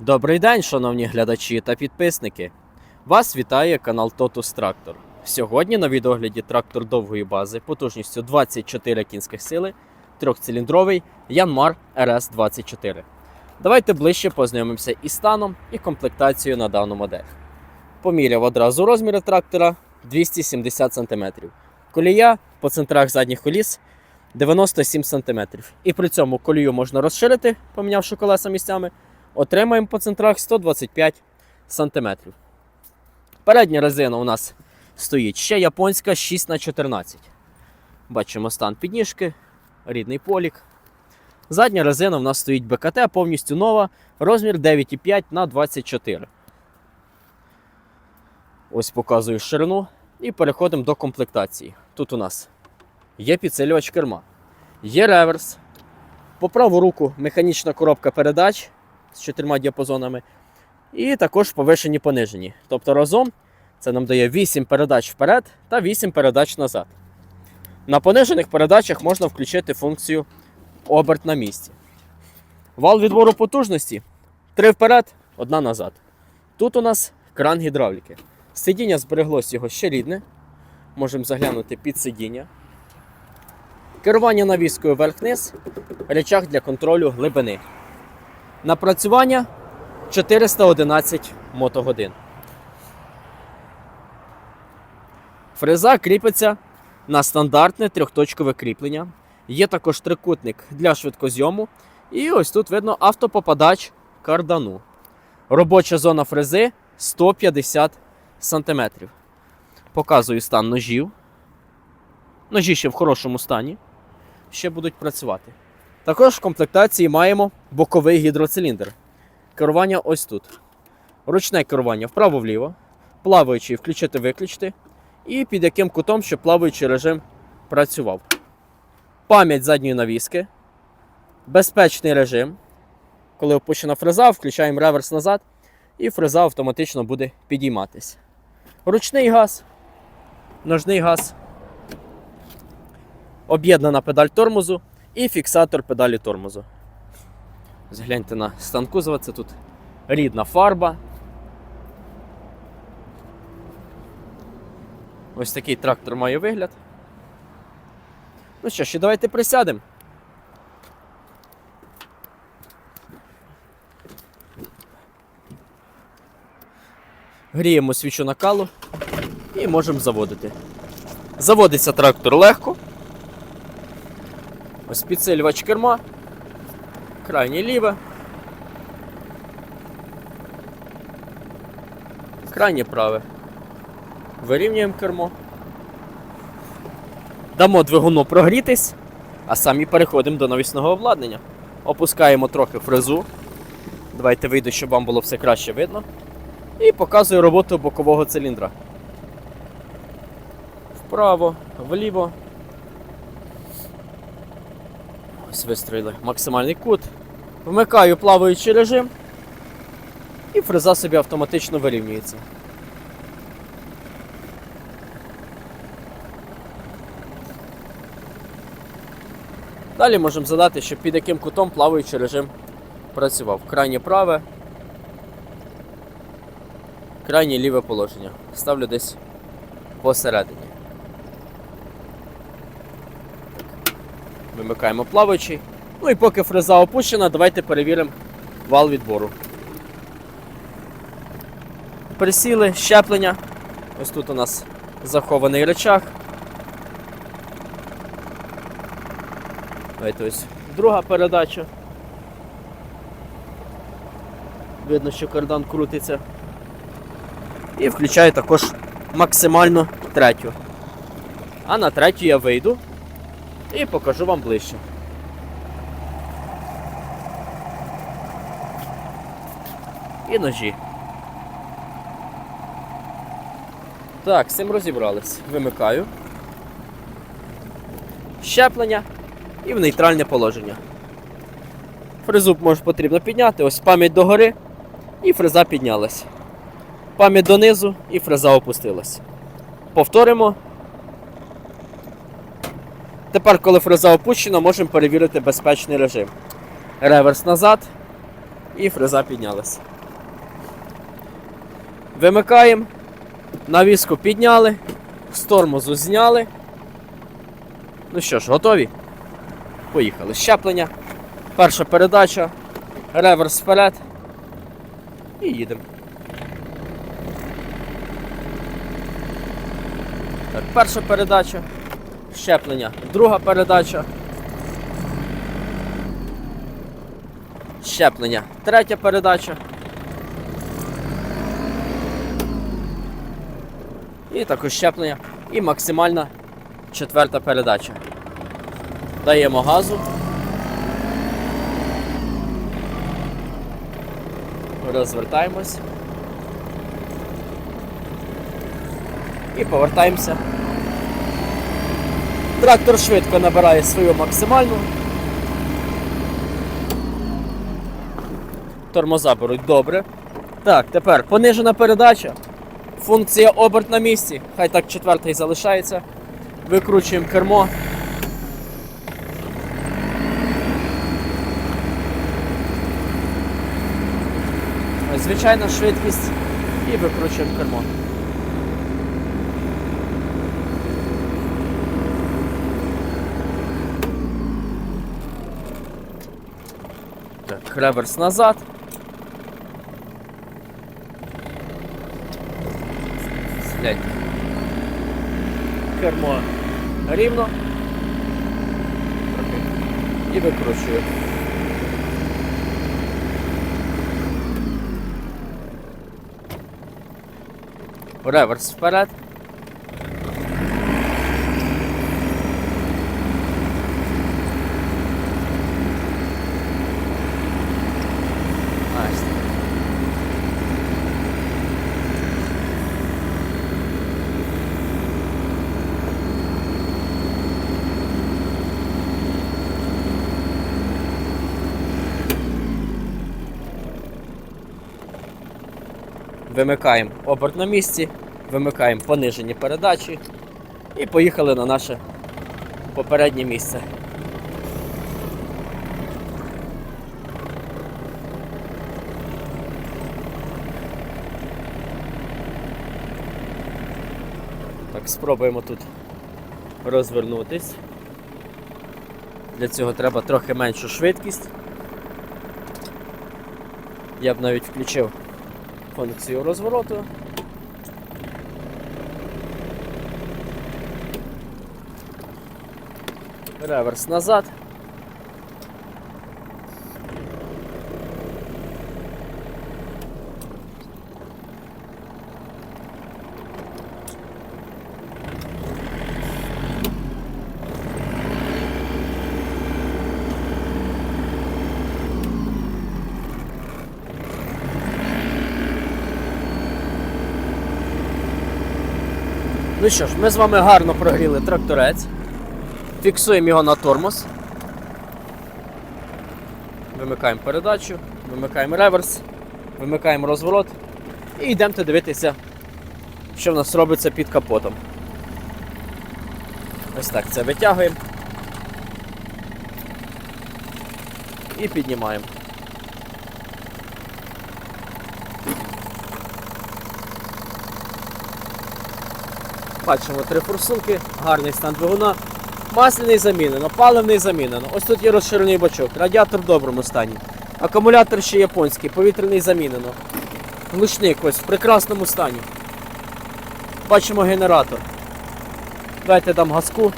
Добрий день, шановні глядачі та підписники. Вас вітає канал Totus Tractor. Сьогодні на відогляді трактор довгої бази потужністю 24 кінських сили, трьохциліндровий Yanmar RS24. Давайте ближче познайомимося із станом і комплектацією на дану модель. Поміряв одразу розміри трактора 270 см. Колія по центрах задніх коліс 97 см. І при цьому колію можна розширити, помінявши колеса місцями. Отримаємо по центрах 125 см. Передня резина у нас стоїть ще японська 6х14. Бачимо стан підніжки, рідний полік. Задня резина у нас стоїть БКТ, повністю нова, розмір 9,5 на 24. Ось показую ширину. І переходимо до комплектації. Тут у нас є підсилювач керма, є реверс. По праву руку механічна коробка передач з чотирма діапазонами. І також повишені понижені. Тобто разом це нам дає 8 передач вперед та 8 передач назад. На понижених передачах можна включити функцію оберт на місці. Вал відбору потужності 3 вперед, одна назад. Тут у нас кран гідравліки. Сидіння збереглось його ще рідне. Можемо заглянути під сидіння. Керування навіскою вверх-вниз, речах для контролю глибини. Напрацювання 411 мотогодин. Фреза кріпиться на стандартне трьохточкове кріплення. Є також трикутник для швидкозйому. І ось тут видно автопопадач кардану. Робоча зона фрези 150 см. Показую стан ножів. Ножі ще в хорошому стані. Ще будуть працювати. Також в комплектації маємо боковий гідроциліндр. Керування ось тут. Ручне керування вправо-вліво, плаваючий включити-виключити, і під яким кутом, щоб плаваючий режим працював. Пам'ять задньої навіски, безпечний режим. Коли опущена фреза, включаємо реверс назад, і фреза автоматично буде підійматись. Ручний газ, ножний газ, об'єднана педаль тормозу і фіксатор педалі тормозу. Згляньте на стан кузова, це тут рідна фарба. Ось такий трактор має вигляд. Ну що і давайте присядемо. Гріємо свічу накалу і можемо заводити. Заводиться трактор легко. Ось підсилювач керма. Крайнє ліве. Крайнє праве. Вирівнюємо кермо. Дамо двигуну прогрітись, а самі переходимо до навісного обладнання. Опускаємо трохи фрезу. Давайте вийду, щоб вам було все краще видно. І показую роботу бокового циліндра. Вправо, вліво. Ось вистроїли максимальний кут. Вмикаю плаваючий режим. І фреза собі автоматично вирівнюється. Далі можемо задати, щоб під яким кутом плаваючий режим працював. Крайнє праве, крайнє ліве положення. Ставлю десь посередині. Вимикаємо плаваючий. Ну і поки фреза опущена, давайте перевіримо вал відбору. Присіли, щеплення. Ось тут у нас захований речах. Давайте ось друга передача. Видно, що кардан крутиться. І включаю також максимально третю. А на третю я вийду і покажу вам ближче. І ножі. Так, з цим розібрались. Вимикаю. Щеплення і в нейтральне положення. Фрезу може потрібно підняти, ось пам'ять догори і фреза піднялась. Пам'ять донизу і фреза опустилась. Повторимо. Тепер, коли фреза опущена, можемо перевірити безпечний режим. Реверс назад. І фреза піднялась. Вимикаємо. Навіску підняли. З тормозу зняли. Ну що ж, готові? Поїхали. Щеплення. Перша передача. Реверс вперед. І їдемо. Так, перша передача. Щеплення. Друга передача. Щеплення. Третя передача. І також щеплення. І максимальна четверта передача. Даємо газу. Розвертаємось. І повертаємося. Трактор швидко набирає свою максимальну. Тормоза беруть добре. Так, тепер понижена передача. Функція оберт на місці. Хай так четвертий залишається. Викручуємо кермо. Звичайна швидкість і викручуємо кермо. Так, реверс назад. Сидять. Кермо рівно. Трохи. І викручую. Реверс вперед. Вимикаємо оберт на місці, вимикаємо понижені передачі і поїхали на наше попереднє місце. Так, спробуємо тут розвернутись. Для цього треба трохи меншу швидкість. Я б навіть включив функцію розвороту. Реверс назад. Ну що ж, ми з вами гарно прогріли тракторець. Фіксуємо його на тормоз. Вимикаємо передачу, вимикаємо реверс, вимикаємо розворот і йдемо дивитися, що в нас робиться під капотом. Ось так це витягуємо і піднімаємо. Бачимо три форсунки, гарний стан двигуна. Масляний замінено, паливний замінено. Ось тут є розширений бачок, радіатор в доброму стані. Акумулятор ще японський, повітряний замінено. Глушник ось в прекрасному стані. Бачимо генератор. Дайте дам газку.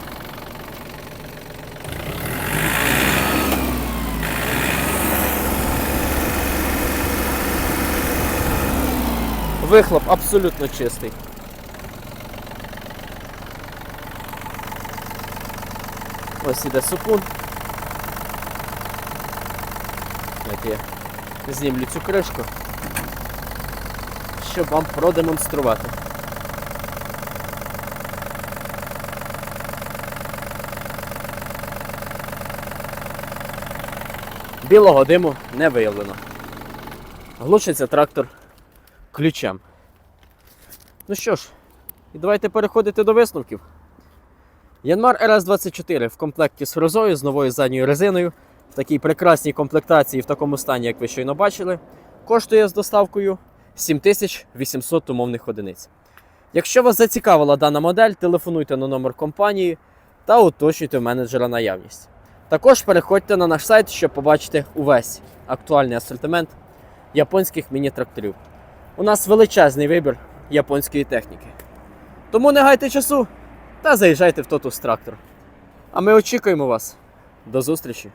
Вихлоп абсолютно чистий. Ось іде супун. Давайте я знімлю цю кришку, щоб вам продемонструвати. Білого диму не виявлено. Глушиться трактор ключем. Ну що ж, і давайте переходити до висновків. Янмар RS24 в комплекті з фрезою з новою задньою резиною в такій прекрасній комплектації, в такому стані, як ви щойно бачили, коштує з доставкою 7800 умовних одиниць. Якщо вас зацікавила дана модель, телефонуйте на номер компанії та уточнюйте у менеджера наявність. Також переходьте на наш сайт, щоб побачити увесь актуальний асортимент японських міні-тракторів. У нас величезний вибір японської техніки. Тому не гайте часу та заїжджайте в Тотус Трактор. А ми очікуємо вас. До зустрічі!